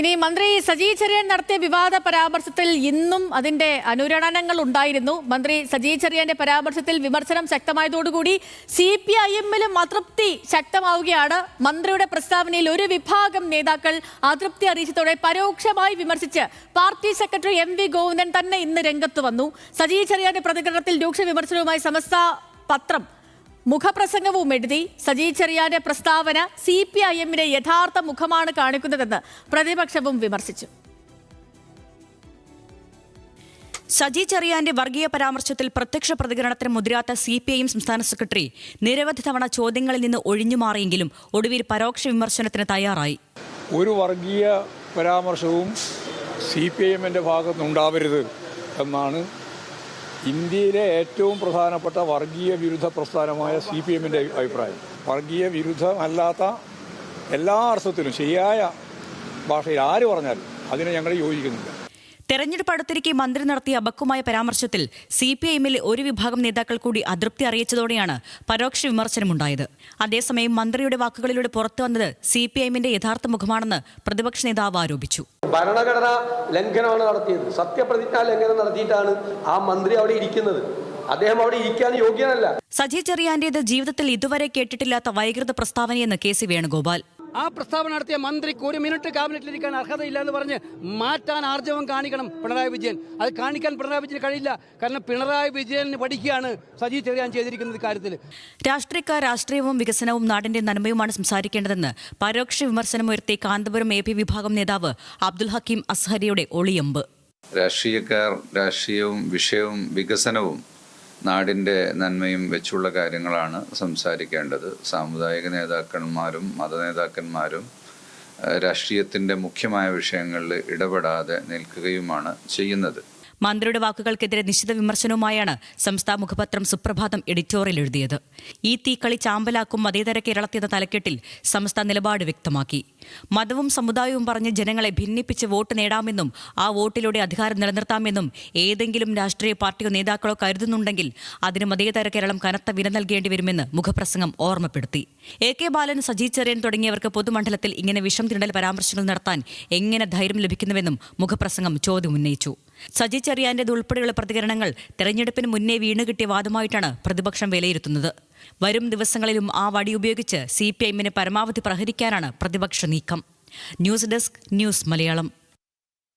ഇനി മന്ത്രി സജി ചെറിയൻ നടത്തിയ വിവാദ പരാമർശത്തിൽ ഇന്നും അതിന്റെ അനുരണനങ്ങൾ ഉണ്ടായിരുന്നു. മന്ത്രി സജി ചെറിയന്റെ പരാമർശത്തിൽ വിമർശനം ശക്തമായതോടുകൂടി സി പി ഐ എമ്മിലും അതൃപ്തി ശക്തമാവുകയാണ്. മന്ത്രിയുടെ പ്രസ്താവനയിൽ ഒരു വിഭാഗം നേതാക്കൾ അതൃപ്തി അറിയിച്ചതോടെ പരോക്ഷമായി വിമർശിച്ച് party secretary M V Govindan തന്നെ ഇന്ന് രംഗത്ത് വന്നു. സജി ചെറിയാന്റെ പ്രതികരണത്തിൽ രൂക്ഷ വിമർശനവുമായി സമസ്ത പത്രം മുഖപ്രസംഗവും എഴുതി സജി ചെറിയാന്റെ പ്രസ്താവന സി പി ഐ എമ്മിന്റെ യഥാർത്ഥ മുഖമാണ് കാണിക്കുന്നതെന്ന് പ്രതിപക്ഷവും വിമർശിച്ചു. സജി ചെറിയാന്റെ വർഗീയ പരാമർശത്തിൽ പ്രത്യക്ഷ പ്രതികരണത്തിന് മുതിരാത്ത സി പി ഐ എം സംസ്ഥാന സെക്രട്ടറി നിരവധി തവണ ചോദ്യങ്ങളിൽ നിന്ന് ഒഴിഞ്ഞുമാറിയെങ്കിലും ഒടുവിൽ പരോക്ഷ വിമർശനത്തിന് തയ്യാറായി. ഒരു വർഗീയ പരാമർശവും സി പി ഐ എമ്മിന്റെ ഭാഗത്തുനിന്നുണ്ടാവരുത് എന്നാണ് ഇന്ത്യയിലെ ഏറ്റവും പ്രധാനപ്പെട്ട വർഗീയ വിരുദ്ധ പ്രസ്ഥാനമായ സി പി എമ്മിന്റെ അഭിപ്രായം. വർഗീയ വിരുദ്ധമല്ലാത്ത എല്ലാ അർത്ഥത്തിലും ശരിയായ ഭാഷയിൽ ആര് പറഞ്ഞാലും അതിനെ ഞങ്ങൾ യോജിക്കുന്നില്ല. തെരഞ്ഞെടുപ്പ് അടുത്തിരിക്കെ മന്ത്രി നടത്തിയ അബക്കുമായ പരാമർശത്തിൽ സി പി ഐ എമ്മിലെ ഒരു വിഭാഗം നേതാക്കൾ കൂടി അതൃപ്തി അറിയിച്ചതോടെയാണ് പരോക്ഷ വിമർശനമുണ്ടായത്. അതേസമയം മന്ത്രിയുടെ വാക്കുകളിലൂടെ പുറത്തു വന്നത് സി പി ഐ എമ്മിന്റെ യഥാർത്ഥ മുഖമാണെന്ന് പ്രതിപക്ഷ നേതാവ് ആരോപിച്ചു. ഭരണഘടനാ ലംഘനമാണ് നടത്തിയത്. സത്യപ്രതിജ്ഞാ ലംഘനം നടത്തിയിട്ടാണ് ആ മന്ത്രി അവിടെ ഇരിക്കുന്നത്. അദ്ദേഹം അവിടെ ഇരിക്കാൻ യോഗ്യനല്ല. സജി ചെറിയാന്റേത് ജീവിതത്തിൽ ഇതുവരെ കേട്ടിട്ടില്ലാത്ത വൈകൃത പ്രസ്താവനയെന്ന് കെ സി വേണുഗോപാൽ. ആ പ്രസ്താവന നടത്തിയ മന്ത്രിക്ക് ഒരു മിനിറ്റ് ക്യാബിനറ്റിലിരിക്കാൻ അർഹതയില്ല എന്ന് പറഞ്ഞ് മാറ്റാൻ ആർജവം കാണിക്കണം പിണറായി വിജയൻ. അത് കാണിക്കാൻ പിണറായി വിജയൻ കഴിയില്ല. കാരണം പിണറായി വിജയന് പഠിക്കുകയാണ് സജി ചെറിയാൻ ചെയ്തിരിക്കുന്നത് കാര്യത്തിൽ രാഷ്ട്രീയക്കാർ രാഷ്ട്രീയവും വികസനവും നാടിന്റെ നന്മയുമാണ് സംസാരിക്കേണ്ടതെന്ന് പരോക്ഷ വിമർശനമുയർത്തി കാന്തപുരം എ പി വിഭാഗം നേതാവ് അബ്ദുൽ ഹക്കീം അസ്ഹരിയുടെ ഒളിയമ്പ്. രാഷ്ട്രീയക്കാർ രാഷ്ട്രീയവും വിഷയവും വികസനവും നാടിന്റെ നന്മയും വെച്ചുള്ള കാര്യങ്ങളാണ് സംസാരിക്കേണ്ടത്. സാമുദായിക നേതാക്കന്മാരും മത നേതാക്കന്മാരും രാഷ്ട്രീയത്തിന്റെ മുഖ്യമായ വിഷയങ്ങളിൽ ഇടപെടാതെ നിൽക്കുകയുമാണ് ചെയ്യുന്നത്. മന്ത്രിയുടെ വാക്കുകൾക്കെതിരെ നിശ്ചിത വിമർശനവുമായാണ് സംസ്ഥാന മുഖപത്രം സുപ്രഭാതം എഡിറ്റോറിയൽ എഴുതിയത്. ഈ തീക്കളി ചാമ്പലാക്കും മതേതര കേരളത്തിൽ എന്ന തലക്കെട്ടിൽ സംസ്ഥാന നിലപാട് വ്യക്തമാക്കി. മതവും സമുദായവും പറഞ്ഞ് ജനങ്ങളെ ഭിന്നിപ്പിച്ച് വോട്ട് നേടാമെന്നും ആ വോട്ടിലൂടെ അധികാരം നിലനിർത്താമെന്നും ഏതെങ്കിലും രാഷ്ട്രീയ പാർട്ടിയോ നേതാക്കളോ കരുതുന്നുണ്ടെങ്കിൽ അതിന് മതേതര കേരളം കനത്ത വില നൽകേണ്ടി വരുമെന്ന് മുഖപ്രസംഗം ഓർമ്മപ്പെടുത്തി. എ കെ ബാലൻ സജി ചെറിയൻ തുടങ്ങിയവർക്ക് പൊതുമണ്ഡലത്തിൽ ഇങ്ങനെ വിഷം തിണ്ടൽ പരാമർശങ്ങൾ നടത്താൻ എങ്ങനെ ധൈര്യം ലഭിക്കുന്നുവെന്നും മുഖപ്രസംഗം ചോദ്യം ഉന്നയിച്ചു. സജി ചെറിയാന്റേത് ഉൾപ്പെടെയുള്ള പ്രതികരണങ്ങൾ തെരഞ്ഞെടുപ്പിന് മുന്നേ വീണുകിട്ടിയ വാദമായിട്ടാണ് പ്രതിപക്ഷം വിലയിരുത്തുന്നത്. വരും ദിവസങ്ങളിലും ആ വടി ഉപയോഗിച്ച് സി പരമാവധി പ്രഹരിക്കാനാണ് പ്രതിപക്ഷ നീക്കം. News desk news Malayalam.